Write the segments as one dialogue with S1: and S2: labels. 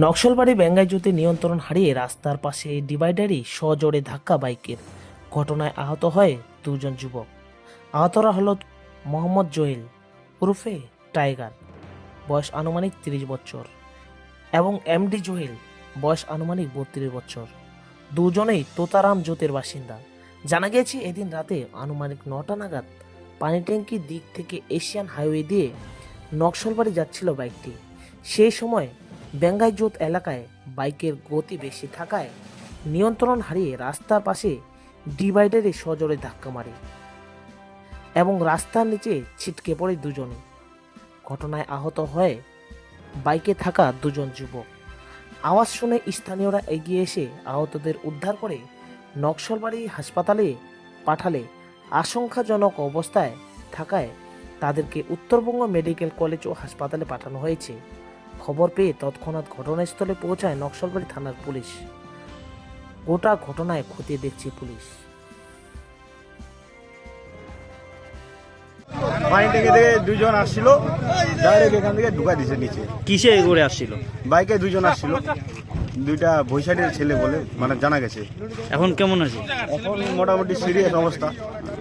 S1: নকশালবাড়ি বেঙ্গাইজুতে নিয়ন্ত্রণ হারিয়ে রাস্তার পাশে ডিভাইডারই সজোরে ধাক্কা বাইকের ঘটনায় আহত হয় দুজন যুবক। আহতরা হল মোহাম্মদ জহিল ওরফে টাইগার, বয়স আনুমানিক তিরিশ বছর, এবং এমডি জহিল বয়স আনুমানিক বত্রিশ বছর। দুজনেই তোতারাম জোতের বাসিন্দা। জানা গেছে এদিন রাতে আনুমানিক নটা নাগাদ পানি ট্যাঙ্কির দিক থেকে এশিয়ান হাইওয়ে দিয়ে নকশালবাড়ি যাচ্ছিল বাইকটি। সেই সময় বেঙ্গাইজোত এলাকায় বাইকের গতি বেশি থাকায় নিয়ন্ত্রণ হারিয়ে রাস্তার পাশে ডিভাইডারে সজোরে ধাক্কা মারে এবং রাস্তার নিচে ছিটকে পড়ে দুজনে। ঘটনায় আহত হয়ে বাইকে থাকা দুজন যুবক। আওয়াজ শুনে স্থানীয়রা এগিয়ে এসে আহতদের উদ্ধার করে নকশলবাড়ি হাসপাতালে পাঠালে। আশঙ্কাজনক অবস্থায় থাকায় তাদেরকে উত্তরবঙ্গ মেডিকেল কলেজ ও হাসপাতালে পাঠানো হয়েছে। খবর পেয়ে তৎক্ষণাৎ ঘটনাস্থলে পৌঁছায় নকশালবাড়ি থানার পুলিশ। গোটা ঘটনায় খতিয়ে দেখছে পুলিশ।
S2: পানি ট্যাঙ্কি থেকে দুজন আসছিল ডাইরেক্ট এখান থেকে ঢুকা দিছে নিচে।
S3: কিসে করে আসছিল?
S2: বাইকে দুজন আসছিল। দুইটা বৈশাখের ছেলে বলে মানে জানা গেছে।
S3: এখন কেমন আছে?
S2: এখন মোটামুটি সিরিয়াস অবস্থা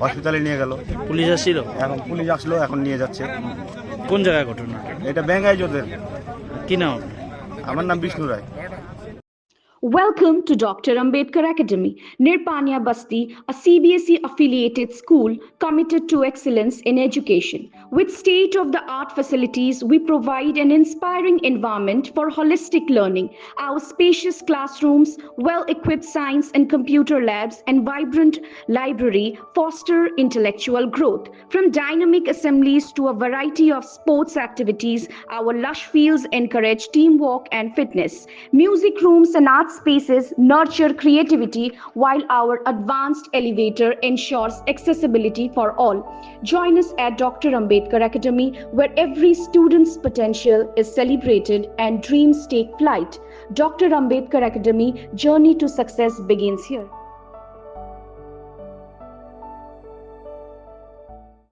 S2: হসপিটালে নিয়ে গেল।
S3: পুলিশ আসছিল?
S2: এখন পুলিশ আসলো এখন নিয়ে যাচ্ছে।
S3: কোন জায়গায় ঘটনা
S2: এটা ব্যাঙ্গাই যোদের
S3: কি নাম
S2: আমার নাম বিষ্ণু রায়
S4: Welcome to Dr. Ambedkar Academy, near Panya Basti, a CBSE E affiliated school committed to excellence in education. With state of the art facilities, we provide an inspiring environment for holistic learning. Our spacious classrooms, well equipped science and computer labs, and vibrant library foster intellectual growth. From dynamic assemblies to a variety of sports activities, our lush fields encourage teamwork and fitness. Music rooms and art spaces nurture creativity, while our advanced elevator ensures accessibility for all. Join us at Dr. Ambedkar Academy, where every student's potential is celebrated and dreams take flight. Dr. Ambedkar Academy, journey to success begins here.